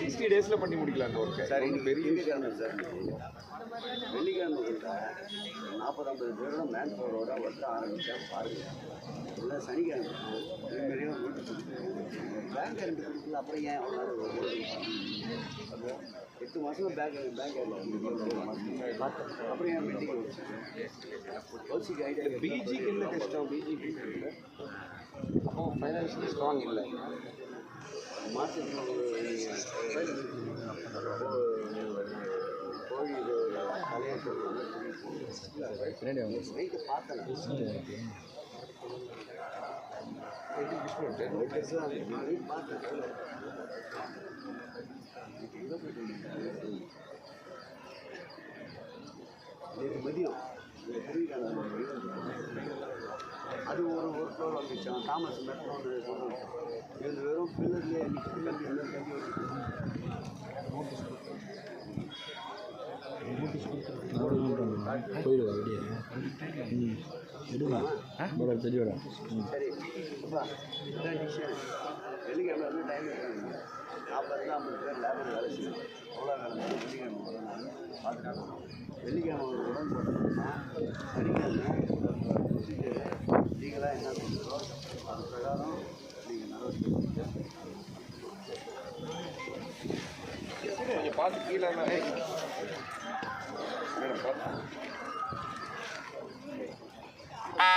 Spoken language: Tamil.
சிக்ஸ்டி டேஸில் பண்ணி முடிக்கலாம் அந்த ஒர்க்கை சார் இன்னைக்கு பெரிய வெள்ளிக்கிழமை சார். வெள்ளிக்கிழமை நாற்பது ஐம்பது பேரோட மேன் பவரோட ஒர்க் ஆரம்பிச்சா பாருங்க. இல்லை சனிக்கிழமை பேங்க் கரண்ட் கொடுக்கல அப்புறம் ஏன் அவ்வளோ எட்டு மாதம் பேங்க் பேங்க் அப்புறம் ஏன் மீட்டிங் கௌசிக்கு ஐடியா பிஜிக்கு என்ன கஷ்டம்? பிஜிக்கு அப்போ ஃபைனான்ஷியலி ஸ்ட்ராங் இல்லை. மாதத்துக்கு கோழி இது தலையை நைட்டு பார்த்தேன் பார்த்தேன் நேற்று மதியம் அது ஒரு ஒரு ஃப்ளோர் வந்துச்சான் தாமஸ் மெட்ரோ சொன்னாங்க இது வெறும் பில்லர்லேயே பில்லர் பில்லர் கட்டி வச்சுருக்கோம் போயிடுவா வெளியே ம். எடுங்க பரவாயில்ல தெரியல சரி. வெள்ளிக்கிழமை வந்து டைம் இருக்காங்க நாற்பது ஐம்பது பேர் லேபர் வேலை செய்யணும். எவ்வளோ வேலை வெள்ளிக்கிழமை வரும் நான் பார்த்துட்டு வெள்ளிக்கிழமை ஒரு உடம்பு போட்டோம்னா சனிக்கிழமை நீங்களாக என்ன பண்ணுறோ அது பிரகாரம் நீங்கள் நடவடிக்கை கொஞ்சம் பார்த்து கீழே மேடம் பார்த்து ஆ